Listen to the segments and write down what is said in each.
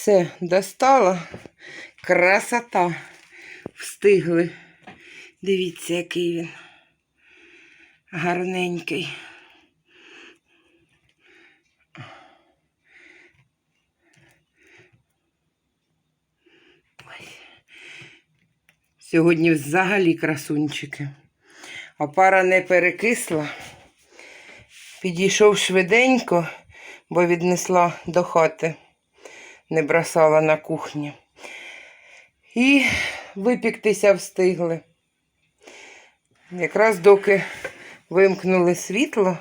Все, достала. Красота. Встигли. Дивіться, який він. Гарненький. Сьогодні взагалі красунчики. А пара не перекисла. Підійшов швиденько, бо віднесла до хати, не бросала на кухні. І випіктися встигли. Якраз доки вимкнули світло.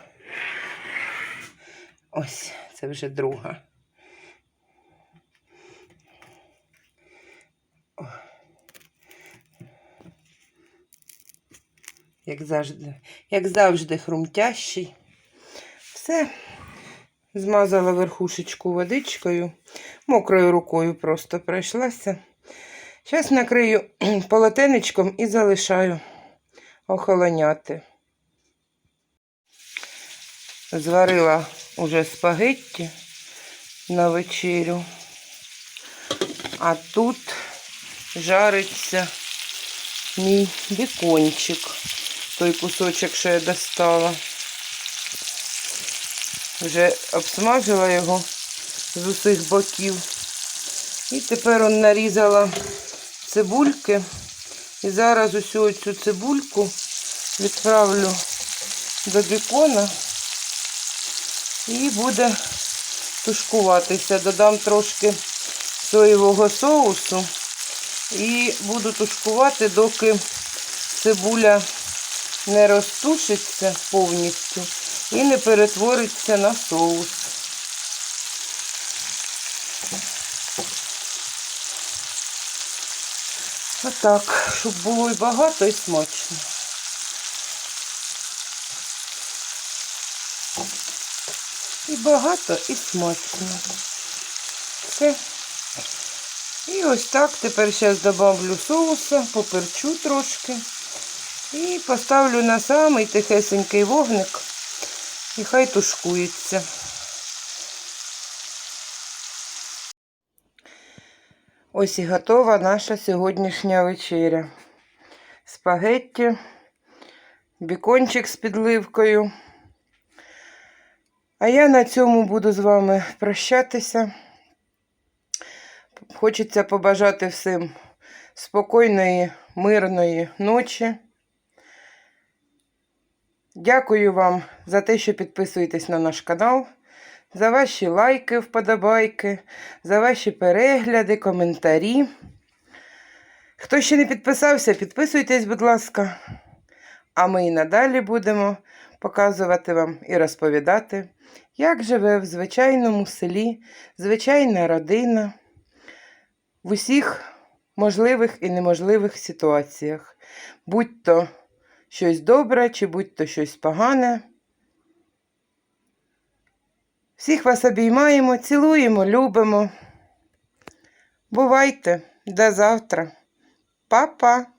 Ось, це вже друга. О. Як завжди, як завжди, хрумтящий. Все. Змазала верхушечку водичкою, мокрою рукою просто пройшлася. Зараз накрию полотенечком і залишаю охолоняти. Зварила уже спагетті на вечерю, а тут жариться мій бікончик, той кусочок, що я достала. Вже обсмажила його з усіх боків. І тепер он нарізала цибульки. І зараз усю цю цибульку відправлю до бікона і буде тушкуватися. Додам трошки соєвого соусу і буду тушкувати, доки цибуля не розтушиться повністю і не перетвориться на соус. Отак, щоб було і багато, і смачно. І багато, і смачно. Все. І ось так. Тепер зараз добавлю соуса, поперчу трошки. І поставлю на самий тихесенький вогник. І хай тушкується. Ось і готова наша сьогоднішня вечеря. Спагетті, бікончик з підливкою. А я на цьому буду з вами прощатися. Хочеться побажати всім спокійної, мирної ночі. Дякую вам за те, що підписуєтесь на наш канал, за ваші лайки, вподобайки, за ваші перегляди, коментарі. Хто ще не підписався, підписуйтесь, будь ласка. А ми і надалі будемо показувати вам і розповідати, як живе в звичайному селі, звичайна родина в усіх можливих і неможливих ситуаціях, будь то щось добре, чи будь то щось погане. Всіх вас обіймаємо, цілуємо, любимо. Бувайте, до завтра. Па-па!